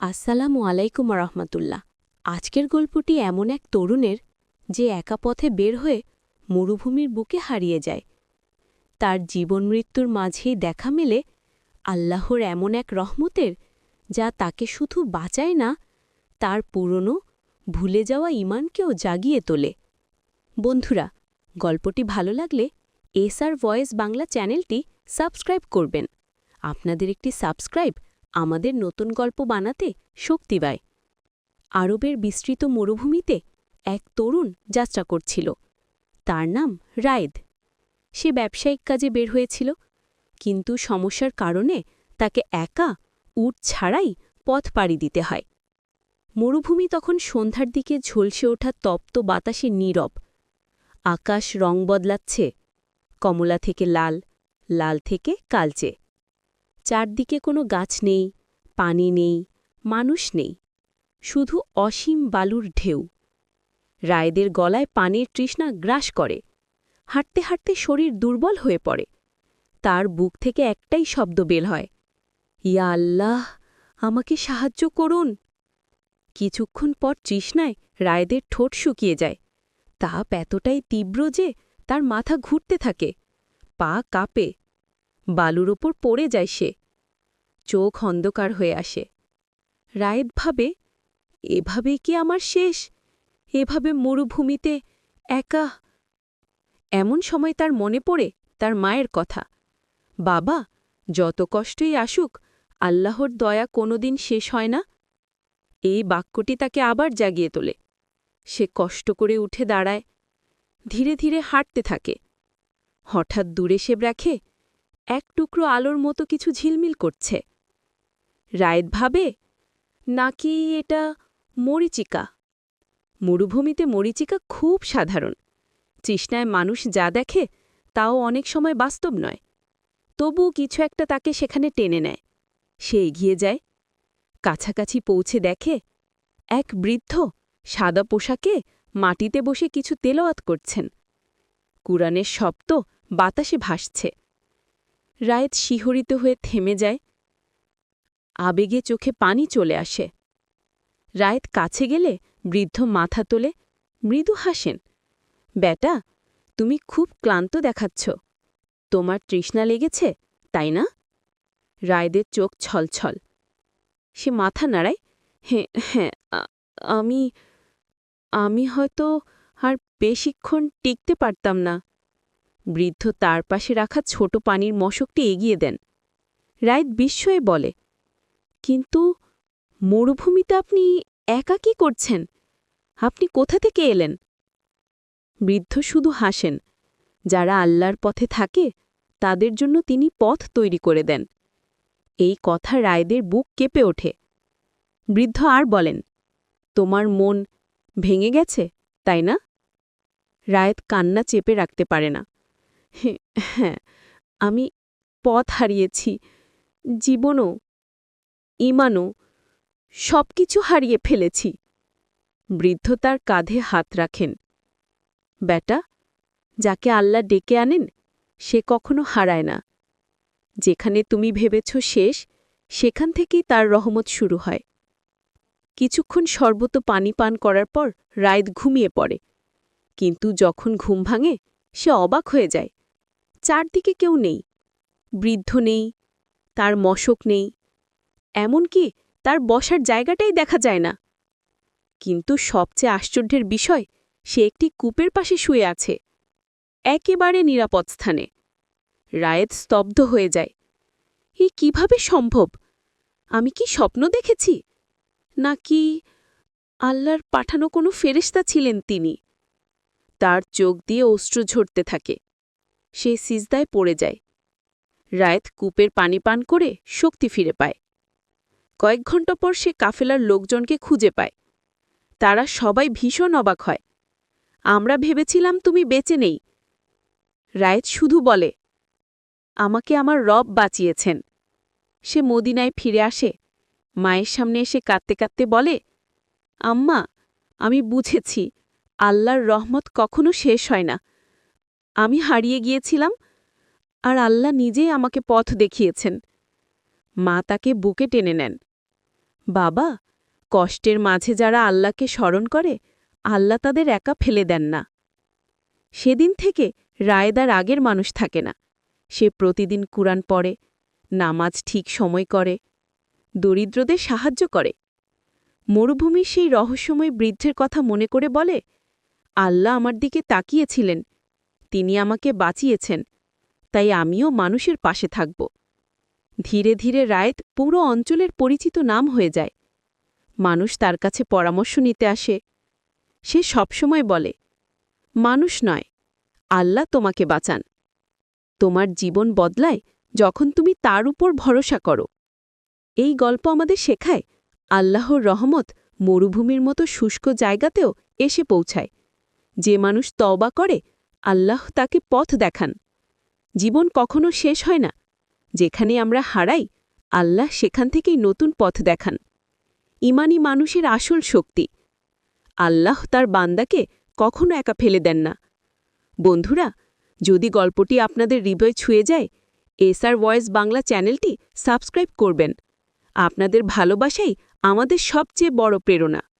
আসসালামু আলাইকুম রহমতুল্লাহ আজকের গল্পটি এমন এক তরুণের যে একা পথে বের হয়ে মরুভূমির বুকে হারিয়ে যায়। তার জীবন মৃত্যুর মাঝেই দেখা মেলে আল্লাহর এমন এক রহমতের যা তাকে শুধু বাঁচায় না, তার পুরনো, ভুলে যাওয়া ইমানকেও জাগিয়ে তোলে। বন্ধুরা, গল্পটি ভালো লাগলে এসআর ভয়েস বাংলা চ্যানেলটি সাবস্ক্রাইব করবেন। আপনাদের একটি সাবস্ক্রাইব আমাদের নতুন গল্প বানাতে শক্তি পায়। আরবের বিস্তৃত মরুভূমিতে এক তরুণ যাত্রা করছিল। তার নাম রায়েদ। সে ব্যবসায়িক কাজে বের হয়েছিল, কিন্তু সমস্যার কারণে তাকে একা উট ছাড়াই পথ পাড়ি দিতে হয়। মরুভূমি তখন সন্ধ্যার দিকে ঝলসে ওঠা তপ্ত বাতাসে নীরব। আকাশ রং বদলাচ্ছে। কমলা থেকে লাল লাল থেকে কালচে। চারদিকে কোনো গাছ নেই, পানি নেই, মানুষ নেই, শুধু অসীম বালুর ঢেউ। রায়দের গলায় পানির তৃষ্ণা গ্রাস করে, হাঁটতে হাঁটতে শরীর দুর্বল হয়ে পড়ে। তার বুক থেকে একটাই শব্দ বের হয়, ইয়া আল্লাহ, আমাকে সাহায্য করুন। কিছুক্ষণ পর তৃষ্ণায় রায়দের ঠোঁট শুকিয়ে যায়। তাপ এতটাই তীব্র যে তার মাথা ঘুরতে থাকে, পা কাঁপে, বালুর ওপর পড়ে যায় সে। চোখ অন্ধকার হয়ে আসে। রায়েদ ভাবে এভাবে কি আমার শেষ? এভাবে মরুভূমিতে একা? এমন সময় তার মনে পড়ে তার মায়ের কথা। বাবা, যত কষ্টই আসুক, আল্লাহর দয়া কোনোদিন শেষ হয় না? এই বাক্যটি তাকে আবার জাগিয়ে তোলে। সে কষ্ট করে উঠে দাঁড়ায়। ধীরে ধীরে হাঁটতে থাকে। হঠাৎ দূরে সে রাখে এক টুকরো আলোর মতো কিছু ঝিলমিল করছে। রায়েদ ভাবে? নাকি এটা মরিচিকা? মরুভূমিতে মরিচিকা খুব সাধারণ। তৃষ্ণায় মানুষ যা দেখে, তাও অনেক সময় বাস্তব নয়। তবু কিছু একটা তাকে সেখানে টেনে নেয়। সে এগিয়ে যায়। কাছাকাছি পৌঁছে দেখে, এক বৃদ্ধ সাদা পোশাকে মাটিতে বসে কিছু তেলওয়াত করছেন। কুরআনের শব্দ বাতাসে ভাসছে। রায়েত শিহরিত হয়ে থেমে যায়। আবেগে চোখে পানি চলে আসে। রায়েত কাছে গেলে বৃদ্ধ মাথা তোলে, মৃদু হাসেন বেটা তুমি খুব ক্লান্ত দেখাচ্ছ। তোমার তৃষ্ণা লেগেছে, তাই না? রায়দের চোখ ছলছল। সে মাথা নাড়ায় হ্যাঁ হ্যাঁ আমি আমি হয়তো আর বেশিক্ষণ টিকতে পারতাম না। বৃদ্ধ তার পাশে রাখা ছোট পানির মশকটি এগিয়ে দেন। রায়ত বিস্ময়ে বলে কিন্তু মরুভূমিতে আপনি একা কি করছেন? আপনি কোথা থেকে এলেন? বৃদ্ধ শুধু হাসেন। যারা আল্লাহর পথে থাকে, তাদের জন্য তিনি পথ তৈরি করে দেন। এই কথা রায়দের বুক কেঁপে ওঠে। বৃদ্ধ আর বলেন, তোমার মন ভেঙে গেছে, তাই না? রায়েত কান্না চেপে রাখতে পারে না। হ্যাঁ আমি পথ হারিয়েছি। জীবনও ইমানও সব কিছু হারিয়ে ফেলেছি। বৃদ্ধ তার কাঁধে হাত রাখেন। বেটা যাকে আল্লাহ ডেকে আনেন, সে কখনো হারায় না। যেখানে তুমি ভেবেছ শেষ, সেখান থেকেই তার রহমত শুরু হয়। কিছুক্ষণ সর্বত পানি পান করার পর রায়ত ঘুমিয়ে পড়ে। কিন্তু যখন ঘুম ভাঙে, সে অবাক হয়ে যায়। চারদিকে কেউ নেই। বৃদ্ধ নেই, তার মশক নেই এমনকি তার বসার জায়গাটাই দেখা যায় না। কিন্তু সবচেয়ে আশ্চর্যের বিষয়, সে একটি কূপের পাশে শুয়ে আছে। একেবারে নিরাপদ স্থানে। রায়েত স্তব্ধ হয়ে যায়। এ কীভাবে সম্ভব? আমি কি স্বপ্ন দেখেছি? নাকি আল্লাহর পাঠানো কোনো ফেরেস্তা ছিলেন তিনি? তার চোখ দিয়ে অশ্রু ঝরতে থাকে। সে সিজদায় পড়ে যায়। রায়েত কূপের পানি পান করে শক্তি ফিরে পায়। কয়েক ঘণ্টা পর সে কাফেলার লোকজনকে খুঁজে পায়। তারা সবাই ভীষণ অবাক হয়। আমরা ভেবেছিলাম তুমি বেঁচে নেই। রায়েত শুধু বলে, আমাকে আমার রব বাঁচিয়েছেন। সে মদিনায় ফিরে আসে। মায়ের সামনে এসে কাঁদতে কাঁদতে বলে, আম্মা, আমি বুঝেছি, আল্লাহর রহমত কখনো শেষ হয় না। আমি হারিয়ে গিয়েছিলাম আর আল্লাহ নিজেই আমাকে পথ দেখিয়েছেন। মা তাকে বুকে টেনে নেন। বাবা, কষ্টের মাঝে যারা আল্লাহকে স্মরণ করে, আল্লাহ তাদের একা ফেলে দেন না। সেদিন থেকে রায়দার আগের মানুষ থাকে না। সে প্রতিদিন কুরআন পড়ে, নামাজ ঠিক সময় করে, দরিদ্রদের সাহায্য করে। মরুভূমির সেই রহস্যময় বৃদ্ধের কথা মনে করে বলে, আল্লাহ আমার দিকে তাকিয়েছিলেন। তিনি আমাকে বাঁচিয়েছেন। তাই আমিও মানুষের পাশে থাকব। ধীরে ধীরে রায়েত পুরো অঞ্চলের পরিচিত নাম হয়ে যায়। মানুষ তার কাছে পরামর্শ নিতে আসে। সে সবসময় বলে, মানুষ নয়, আল্লাহ তোমাকে বাঁচান। তোমার জীবন বদলায় যখন তুমি তার উপর ভরসা করো। এই গল্প আমাদের শেখায়, আল্লাহর রহমত মরুভূমির মতো শুষ্ক জায়গাতেও এসে পৌঁছায়। যে মানুষ তওবা করে, আল্লাহ তাকে পথ দেখান। জীবন কখনো শেষ হয় না। যেখানে আমরা হারাই, আল্লাহ সেখান থেকেই নতুন পথ দেখান। ইমানি মানুষের আসল শক্তি। আল্লাহ তার বান্দাকে কখনো একা ফেলে দেন না। বন্ধুরা, যদি গল্পটি আপনাদের হৃদয় ছুঁয়ে যায়, এসআর ভয়েস বাংলা চ্যানেলটি সাবস্ক্রাইব করবেন। আপনাদের ভালোবাসাই আমাদের সবচেয়ে বড় প্রেরণা।